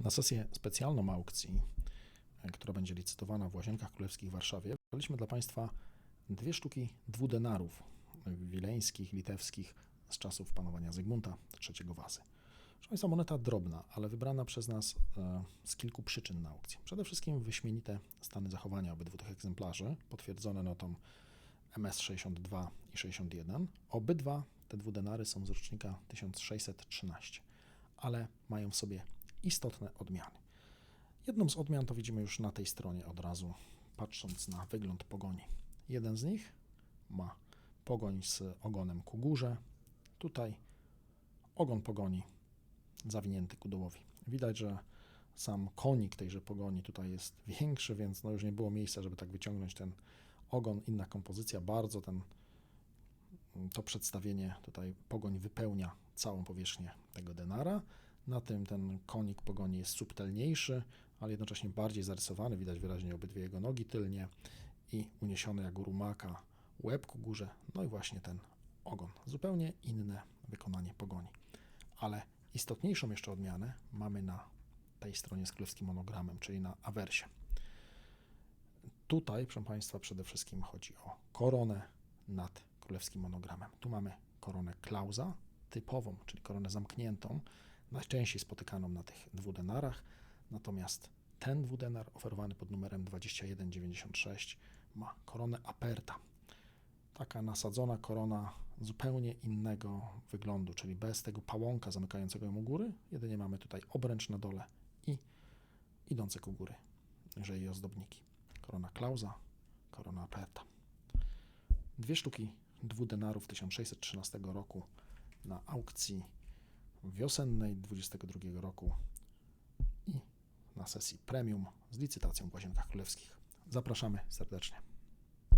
Na sesję specjalną aukcji, e, która będzie licytowana w Łazienkach Królewskich w Warszawie, wybraliśmy dla Państwa dwie sztuki dwudenarów wileńskich, litewskich z czasów panowania Zygmunta III Wazy. Proszę Państwa, moneta drobna, ale wybrana przez nas e, z kilku przyczyn na aukcję. Przede wszystkim wyśmienite stany zachowania obydwu tych egzemplarzy, potwierdzone notą MS62 i 61. Obydwa te dwudenary są z rocznika 1613, ale mają w sobie istotne odmiany. Jedną z odmian to widzimy już na tej stronie od razu, patrząc na wygląd pogoni. Jeden z nich ma pogoń z ogonem ku górze. Tutaj ogon pogoni zawinięty ku dołowi. Widać, że sam konik tejże pogoni tutaj jest większy, więc no już nie było miejsca, żeby tak wyciągnąć ten ogon. Inna kompozycja, bardzo ten, to przedstawienie tutaj pogoń wypełnia całą powierzchnię tego denara. Na tym ten konik pogoni jest subtelniejszy, ale jednocześnie bardziej zarysowany. Widać wyraźnie obydwie jego nogi tylnie i uniesiony jak u rumaka łeb ku górze, no i właśnie ten ogon. Zupełnie inne wykonanie pogoni. Ale istotniejszą jeszcze odmianę mamy na tej stronie z królewskim monogramem, czyli na awersie. Tutaj, proszę Państwa, przede wszystkim chodzi o koronę nad królewskim monogramem. Tu mamy koronę Klausa, typową, czyli koronę zamkniętą, najczęściej spotykaną na tych dwudenarach, natomiast ten dwudenar oferowany pod numerem 2196 ma koronę aperta. Taka nasadzona korona zupełnie innego wyglądu, czyli bez tego pałąka zamykającego ją u góry, jedynie mamy tutaj obręcz na dole i idące ku góry, jeżeli ozdobniki. Korona Klausa, korona aperta. Dwie sztuki dwudenarów 1613 roku na aukcji wiosennej 22 roku i na sesji premium z licytacją w Łazienkach Królewskich. Zapraszamy serdecznie.